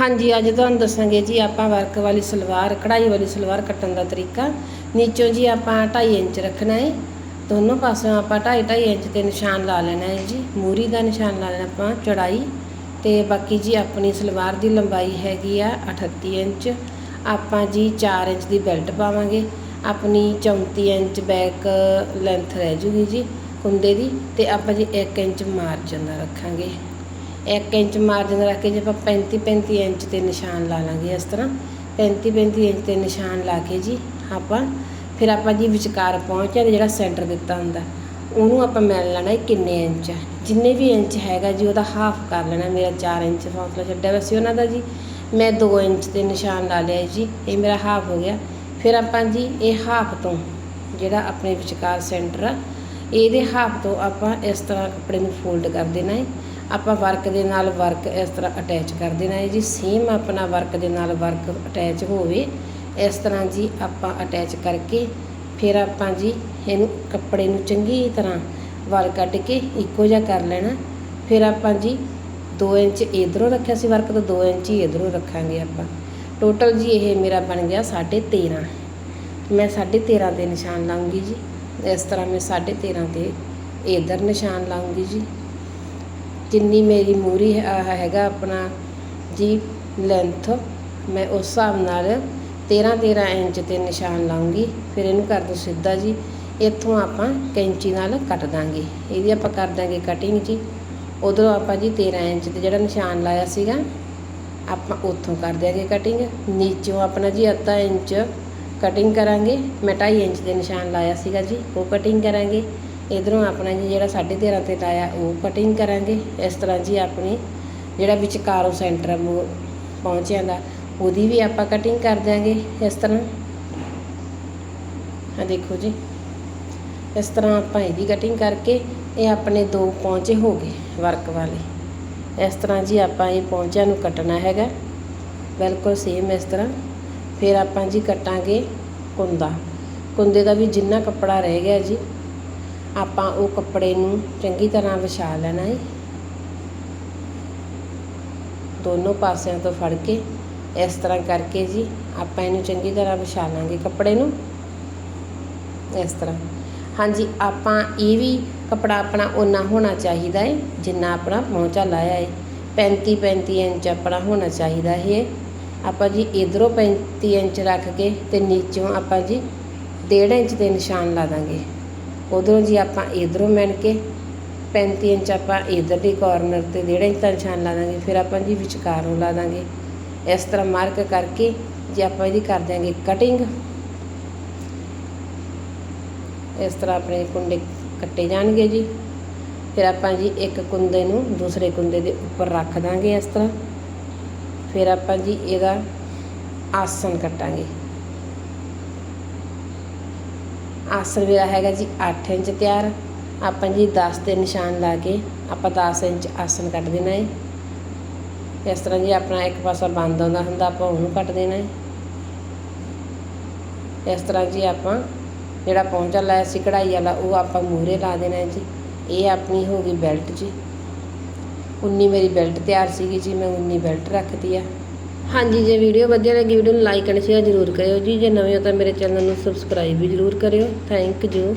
ਹਾਂਜੀ, ਅੱਜ ਤੁਹਾਨੂੰ ਦੱਸਾਂਗੇ ਜੀ, ਆਪਾਂ ਵਰਕ ਵਾਲੀ ਸਲਵਾਰ, ਕਢਾਈ ਵਾਲੀ ਸਲਵਾਰ ਕੱਟਣ ਦਾ ਤਰੀਕਾ। ਨੀਚੋਂ ਜੀ ਆਪਾਂ 2.5 ਇੰਚ ਰੱਖਣਾ ਹੈ ਦੋਨੋਂ ਪਾਸਿਓਂ ਆਪਾਂ 2.5 2.5 ਇੰਚ ਤੇ ਨਿਸ਼ਾਨ ਲਾ ਲੈਣਾ ਹੈ ਜੀ। ਮੂਰੀ ਦਾ ਨਿਸ਼ਾਨ ਲਾ ਲੈਣਾ ਆਪਾਂ, ਚੌੜਾਈ। ਤੇ ਬਾਕੀ ਜੀ ਆਪਣੀ ਸਲਵਾਰ ਦੀ ਲੰਬਾਈ ਹੈਗੀ ਆ 38 ਇੰਚ। ਆਪਾਂ ਜੀ 4 ਇੰਚ ਦੀ ਬੈਲਟ ਪਾਵਾਂਗੇ। ਆਪਣੀ 34 ਇੰਚ ਬੈਕ ਲੈਂਥ ਰਹਿ ਜੂਗੀ ਜੀ ਕੁੰਡੇ ਦੀ। ਤੇ ਆਪਾਂ ਜੀ 1 ਇੰਚ ਮਾਰਜਨ ਦਾ ਰੱਖਾਂਗੇ। 1 ਇੰਚ ਮਾਰਜਨ ਰੱਖ ਕੇ ਜੇ ਆਪਾਂ 35 35 ਇੰਚ ਤੇ ਨਿਸ਼ਾਨ ਲਾ ਲਾਂਗੇ ਇਸ ਤਰ੍ਹਾਂ। 35 35 ਇੰਚ ਤੇ ਨਿਸ਼ਾਨ ਲਾ ਕੇ ਜੀ ਆਪਾਂ, ਫਿਰ ਆਪਾਂ ਜੀ ਵਿਚਕਾਰ ਪਹੁੰਚਿਆ ਤੇ ਜਿਹੜਾ ਸੈਂਟਰ ਦਿੱਤਾ ਹੁੰਦਾ, ਉਹਨੂੰ ਆਪਾਂ ਮਿਲ ਲੈਣਾ ਹੈ ਕਿੰਨੇ ਇੰਚ ਹੈ। ਜਿੰਨੇ ਵੀ ਇੰਚ ਹੈਗਾ ਜੀ ਉਹਦਾ ਹਾਫ ਕਰ ਲੈਣਾ ਮੇਰਾ 4 ਇੰਚ ਫਾਸਲਾ ਛੱਡਿਆ ਵੈਸੇ ਉਹਨਾਂ ਦਾ ਜੀ। ਮੈਂ 2 ਇੰਚ ਤੇ ਨਿਸ਼ਾਨ ਲਾ ਲਿਆ ਜੀ, ਇਹ ਮੇਰਾ ਹਾਫ ਹੋ ਗਿਆ। ਫਿਰ ਆਪਾਂ ਜੀ ਇਹ ਹਾਫ ਤੋਂ ਜਿਹੜਾ ਆਪਣੇ ਵਿਚਕਾਰ ਸੈਂਟਰ ਆ, ਇਹਦੇ ਹਾਫ ਤੋਂ ਆਪਾਂ ਇਸ ਤਰ੍ਹਾਂ ਕੱਪੜੇ ਨੂੰ ਫੋਲਡ ਕਰ ਦੇਣਾ ਹੈ। ਆਪਾਂ ਵਰਕ ਦੇ ਨਾਲ ਵਰਕ ਇਸ ਤਰ੍ਹਾਂ ਅਟੈਚ ਕਰ ਦੇਣਾ ਹੈ ਜੀ ਸੇਮ ਆਪਣਾ ਵਰਕ ਦੇ ਨਾਲ ਵਰਕ ਅਟੈਚ ਹੋਵੇ, ਇਸ ਤਰ੍ਹਾਂ ਜੀ ਆਪਾਂ ਅਟੈਚ ਕਰਕੇ ਫਿਰ ਆਪਾਂ ਜੀ ਇਹਨੂੰ ਕੱਪੜੇ ਨੂੰ ਚੰਗੀ ਤਰ੍ਹਾਂ ਵਲ ਕੱਢ ਕੇ ਇੱਕੋ ਜਿਹਾ ਕਰ ਲੈਣਾ। ਫਿਰ ਆਪਾਂ ਜੀ 2 ਇੰਚ ਇਧਰੋਂ ਰੱਖਿਆ ਸੀ ਵਰਕ ਤੋਂ 2 ਇੰਚ ਹੀ ਇਧਰੋਂ ਰੱਖਾਂਗੇ ਆਪਾਂ। ਟੋਟਲ ਜੀ ਇਹ ਮੇਰਾ ਬਣ ਗਿਆ 13.5 ਮੈਂ 13.5 ਤੇ ਨਿਸ਼ਾਨ ਲਾਉਂਗੀ ਜੀ। ਇਸ ਤਰ੍ਹਾਂ ਮੈਂ 13.5 ਤੇ ਇਧਰ ਨਿਸ਼ਾਨ ਲਾਉਂਗੀ ਜੀ। ਜਿੰਨੀ ਮੇਰੀ ਮੂਰੀ ਹੈਗਾ ਆਪਣਾ ਜੀ ਲੈਂਥ ਮੈਂ ਉਸ ਹਿਸਾਬ ਨਾਲ 13 13 ਇੰਚ ਤੇ ਨਿਸ਼ਾਨ ਲਾਉਂਗੀ। ਫਿਰ ਇਹਨੂੰ ਕਰ ਦੋ ਸਿੱਧਾ ਜੀ। ਇੱਥੋਂ ਆਪਾਂ ਕੈਂਚੀ ਨਾਲ ਕੱਟ ਦਾਂਗੇ। ਇਹਦੀ ਆਪਾਂ ਕਰ ਦਾਂਗੇ ਕਟਿੰਗ ਜੀ। ਉਧਰੋਂ ਆਪਾਂ ਜੀ 13 ਇੰਚ ਤੇ ਜਿਹੜਾ ਨਿਸ਼ਾਨ ਲਾਇਆ ਸੀਗਾ, ਆਪਾਂ ਉੱਥੋਂ ਕਰ ਦਿਆਂਗੇ ਕਟਿੰਗ ਨੀਚੋਂ ਆਪਣਾ ਜੀ ਅੱਧਾ ਇੰਚ ਕਟਿੰਗ ਕਰਾਂਗੇ। ਮੈਂ 2.5 ਇੰਚ ਦੇ ਨਿਸ਼ਾਨ ਲਾਇਆ ਸੀਗਾ ਜੀ। ਉਹ ਕਟਿੰਗ ਕਰਾਂਗੇ। ਇਧਰੋਂ ਆਪਣਾ ਜੀ ਜਿਹੜਾ 13.5 ਤੇ ਲਾਇਆ, ਉਹ ਕਟਿੰਗ ਕਰਾਂਗੇ। ਇਸ ਤਰ੍ਹਾਂ ਜੀ ਆਪਣੀ ਜਿਹੜਾ ਵਿਚਕਾਰੋਂ ਸੈਂਟਰ ਪਹੁੰਚਿਆਂ ਦਾ, ਉਹਦੀ ਵੀ ਆਪਾਂ ਕਟਿੰਗ ਕਰ ਦਿਆਂਗੇ ਇਸ ਤਰ੍ਹਾਂ। ਆ ਦੇਖੋ ਜੀ, ਇਸ ਤਰ੍ਹਾਂ ਆਪਾਂ ਇਹਦੀ ਕਟਿੰਗ ਕਰਕੇ ਇਹ ਆਪਣੇ ਦੋ ਪਹੁੰਚੇ ਹੋ ਗਏ ਵਰਕ ਵਾਲੇ। ਇਸ ਤਰ੍ਹਾਂ ਜੀ ਆਪਾਂ ਇਹ ਪਹੁੰਚਿਆਂ ਨੂੰ ਕੱਟਣਾ ਹੈਗਾ। ਬਿਲਕੁਲ ਸੇਮ ਇਸ ਤਰ੍ਹਾਂ। ਫਿਰ ਆਪਾਂ ਜੀ ਕੱਟਾਂਗੇ ਕੁੰਦਾ। ਕੁੰਦੇ ਦਾ ਵੀ ਜਿੰਨਾ ਕੱਪੜਾ ਰਹਿ ਗਿਆ ਜੀ ਆਪਾਂ ਉਹ ਕੱਪੜੇ ਨੂੰ ਚੰਗੀ ਤਰ੍ਹਾਂ ਵਿਛਾ ਲੈਣਾ ਹੈ ਦੋਨੋਂ ਪਾਸਿਆਂ ਤੋਂ ਫੜ ਕੇ ਇਸ ਤਰ੍ਹਾਂ ਕਰਕੇ ਜੀ ਆਪਾਂ ਇਹਨੂੰ ਚੰਗੀ ਤਰ੍ਹਾਂ ਵਿਛਾ ਲਾਂਗੇ ਕੱਪੜੇ ਨੂੰ। ਇਸ ਤਰ੍ਹਾਂ। ਹਾਂਜੀ, ਆਪਾਂ ਇਹ ਵੀ ਕੱਪੜਾ ਆਪਣਾ ਉਨਾ ਹੋਣਾ ਚਾਹੀਦਾ ਹੈ ਜਿੰਨਾ ਆਪਣਾ ਪਹੁੰਚਾ ਲਾਇਆ ਹੈ 35 35 ਇੰਚ ਆਪਣਾ ਹੋਣਾ ਚਾਹੀਦਾ ਹੈ ਆਪਾਂ ਜੀ ਇਧਰੋਂ 35 ਇੰਚ ਰੱਖ ਕੇ ਤੇ ਨੀਚੋਂ ਆਪਾਂ ਜੀ 1.5 ਇੰਚ ਦੇ ਨਿਸ਼ਾਨ ਲਾ ਦਾਂਗੇ। ਉਧਰੋਂ ਜੀ ਆਪਾਂ ਇਧਰੋਂ ਮਿਣ ਕੇ 35 ਇੰਚ ਆਪਾਂ ਇਧਰ ਦੀ ਕਾਰਨਰ ਤੇ ਡੇਢ ਇੰਚ ਦਾ ਨਿਸ਼ਾਨ ਲਾ ਦਾਂਗੇ, ਫਿਰ ਆਪਾਂ ਜੀ ਵਿਚਕਾਰੋਂ ਲਾ ਦਾਂਗੇ। ਇਸ ਤਰ੍ਹਾਂ ਮਾਰਕ ਕਰਕੇ ਜੇ ਆਪਾਂ ਇਹਦੀ ਕਰ ਦਿਆਂਗੇ ਕਟਿੰਗ ਇਸ ਤਰ੍ਹਾਂ ਆਪਣੇ ਕੁੰਡੇ ਕੱਟੇ ਜਾਣਗੇ ਜੀ। ਫਿਰ ਆਪਾਂ ਜੀ ਇੱਕ ਕੁੰਦੇ ਨੂੰ ਦੂਸਰੇ ਕੁੰਦੇ ਦੇ ਉੱਪਰ ਰੱਖ ਦਾਂਗੇ ਇਸ ਤਰ੍ਹਾਂ। ਫਿਰ ਆਪਾਂ ਜੀ ਇਹਦਾ ਆਸਨ ਕੱਟਾਂਗੇ। ਆਸਨ ਮੇਰਾ ਹੈਗਾ ਜੀ 8 ਇੰਚ ਤਿਆਰ। ਆਪਾਂ ਜੀ 10 ਦੇ ਨਿਸ਼ਾਨ ਲਾ ਕੇ ਆਪਾਂ 10 ਇੰਚ ਆਸਨ ਕੱਟ ਦੇਣਾ ਹੈ ਇਸ ਤਰ੍ਹਾਂ ਜੀ ਆਪਣਾ ਇੱਕ ਪਾਸਾ ਬੰਦ ਆਉਂਦਾ ਹੁੰਦਾ, ਆਪਾਂ ਉਹਨੂੰ ਕੱਟ ਦੇਣਾ ਹੈ ਇਸ ਤਰ੍ਹਾਂ ਜੀ ਆਪਾਂ ਜਿਹੜਾ ਪਹੁੰਚਾ ਲਾਇਆ ਸੀ ਕਢਾਈ ਵਾਲਾ, ਉਹ ਆਪਾਂ ਮੂਹਰੇ ਲਾ ਦੇਣਾ ਹੈ ਜੀ। ਇਹ ਆਪਣੀ ਹੋ ਗਈ ਬੈਲਟ ਜੀ। 19 ਮੇਰੀ ਬੈਲਟ ਤਿਆਰ ਸੀਗੀ ਜੀ, ਮੈਂ 19 ਬੈਲਟ ਰੱਖਤੀ ਆ। ਹਾਂਜੀ, ਜੇ ਵੀਡੀਓ ਵਧੀਆ ਲੱਗੀ ਵੀਡੀਓ ਨੂੰ ਲਾਈਕ ਐਂਡ ਸ਼ੇਅਰ ਜ਼ਰੂਰ ਕਰਿਓ ਜੀ। ਜੇ ਨਵੇਂ ਹੋ ਤਾਂ ਮੇਰੇ ਚੈਨਲ ਨੂੰ ਸਬਸਕ੍ਰਾਈਬ ਵੀ ਜ਼ਰੂਰ ਕਰਿਓ। Thank you